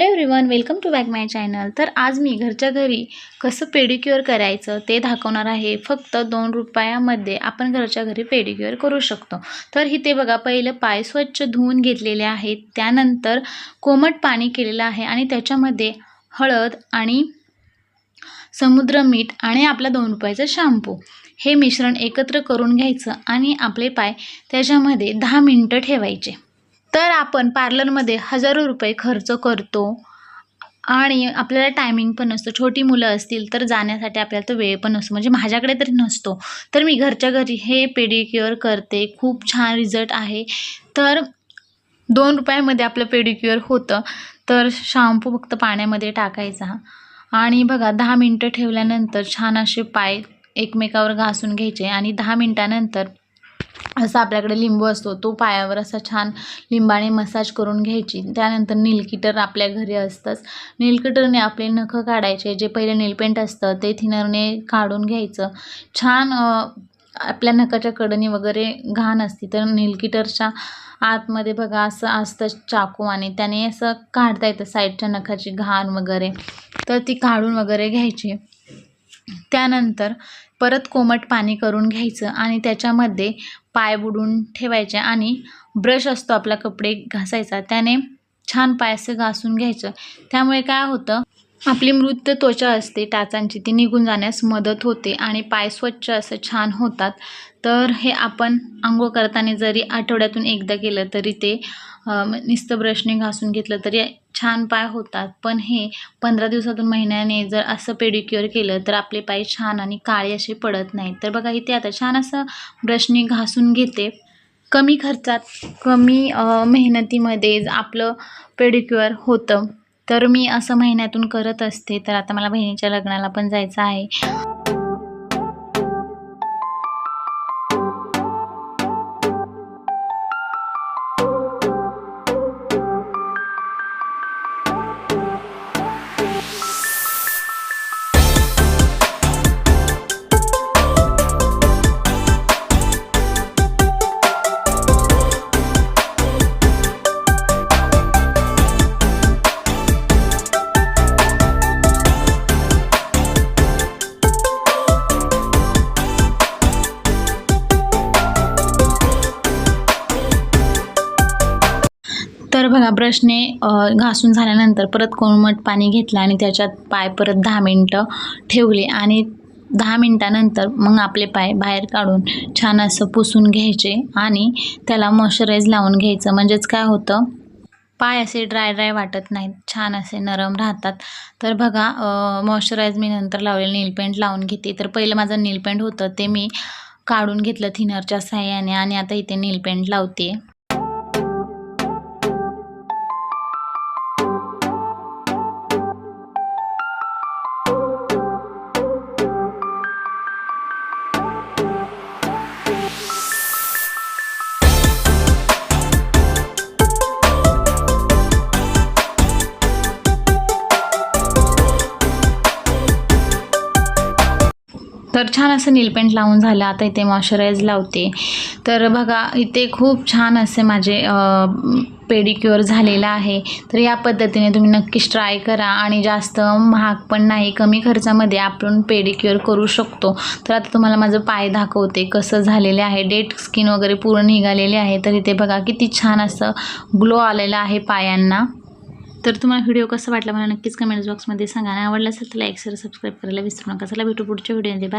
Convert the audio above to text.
Hello everyone welcome to back my channel. तर आज मी घरच्या घरी कसं पेडिक्युअर करायचं ते दाखवणार आहे. फक्त दोन रुपयामध्ये आपण घरच्या घरी पेडिक्युअर करू शकतो. तर इथे बघा पहिलं पाय स्वच्छ धुवून घेतलेले आहेत. त्यानंतर कोमट पाणी केलेलं आहे आणि त्याच्यामध्ये हळद आणि समुद्र मीठ आणि आपला दोन रुपयाचा शॅम्पू. हे मिश्रण एकत्र करून घ्यायचं आणि आपले पाय त्याच्यामध्ये दहा मिनटं ठेवायचे. तर आपण पार्लरमध्ये हजारो रुपये खर्च करतो. आणि आपल्याला टायमिंग पण नसतो. छोटी मुलं असतील तर जाण्यासाठी आपल्याला तो वेळ पण नसतो. म्हणजे माझ्याकडे तरी नसतो. तर मी घरच्या घरी हे पेडिक्युअर करते. खूप छान रिझल्ट आहे. तर दोन रुपयामध्ये आपलं पेडिक्युअर होतं. तर शॅम्पू फक्त पाण्यामध्ये टाकायचा. आणि बघा दहा मिनटं ठेवल्यानंतर छान असे पाय एकमेकावर घासून घ्यायचे. आणि दहा मिनटानंतर असा आपल्याकडे लिंबू असतो तो पायावर असा छान लिंबाने मसाज करून घ्यायची. त्यानंतर नीलकिटर आपल्या घरी असतंच. नीलकिटरने आपले नखं काढायचे जे पहिले नीलपेंट असतं ते थिनरने काढून घ्यायचं. छान आपल्या नखाच्या कडणी वगैरे घाण असते तर नीलकिटरच्या आतमध्ये बघा असं असतं चाकू आणि त्याने असं काढता येतं साईडच्या नखाची घाण वगैरे. तर ती काढून वगैरे घ्यायची. त्यानंतर परत कोमट पाणी करून घ्यायचं आणि त्याच्यामध्ये पाय बुडून ठेवायचे आणि ब्रश असतो आपला कपडे घासायचा. त्याने छान पाय असं घासून घ्यायचं. त्यामुळे काय होतं आपली मृत त्वचा असते टाचांची ती निघून जाण्यास मदत होते आणि पाय स्वच्छ असं छान होतात. तर हे आपण आंघोळ करताना जरी आठवड्यातून एकदा केलं तरी ते अ, नुसतं ब्रशने घासून घेतलं तरी छान पाय होतात. पण हे पंधरा दिवसातून महिन्याने जर असं पेडिक्युअर केलं तर आपले पाय छान आणि काळे असे पडत नाहीत. तर बघा इथे आता छान असं ब्रशने घासून घेते. कमी खर्चात कमी मेहनतीमध्ये आपलं पेडिक्युअर होतं. तर मी असं महिन्यातून करत असते. तर आता मला बहिणीच्या लग्नाला पण जायचं आहे. बघा ब्रशने घासून झाल्यानंतर परत कोमट पाणी घेतलं आणि त्याच्यात पाय परत दहा मिनटं ठेवले आणि दहा मिनटानंतर मग आपले पाय बाहेर काढून छान असं पुसून घ्यायचे आणि त्याला मॉइश्चराईज लावून घ्यायचं. म्हणजेच काय होतं पाय असे ड्राय ड्राय वाटत नाहीत छान असे नरम राहतात. तर बघा मॉइश्चराईज मी नंतर लावलेलं नीलपेंट लावून घेते. तर पहिलं माझं नीलपेंट होतं ते मी काढून घेतलं थिनरच्या साह्याने आणि आता इथे नीलपेंट लावते. तर छान असं नीलपेंट लावून झालं. आता इथे मॉइश्चराईज लावते. तर बघा इथे खूप छान असे माझे पेडिक्युअर झालेलं आहे. तर या पद्धतीने तुम्ही नक्कीच ट्राय करा आणि जास्त महाग पण नाही कमी खर्चामध्ये आपण पेडिक्युअर करू शकतो. तर आता तुम्हाला माझं पाय दाखवते कसं झालेले आहे. डेट स्किन वगैरे पूर्ण निघालेले आहे. तर इथे बघा किती छान असं ग्लो आलेलं आहे पायांना. तर तुम्हाला व्हिडिओ कसा वाटला मला नक्कीच कमेंट बॉक्समध्ये सांगा. आणि आवडला असेल तर लाईक शेअर सबस्क्राईब करायला विसरू नका. चला भेटू पुढच्या व्हिडिओमध्ये. बाय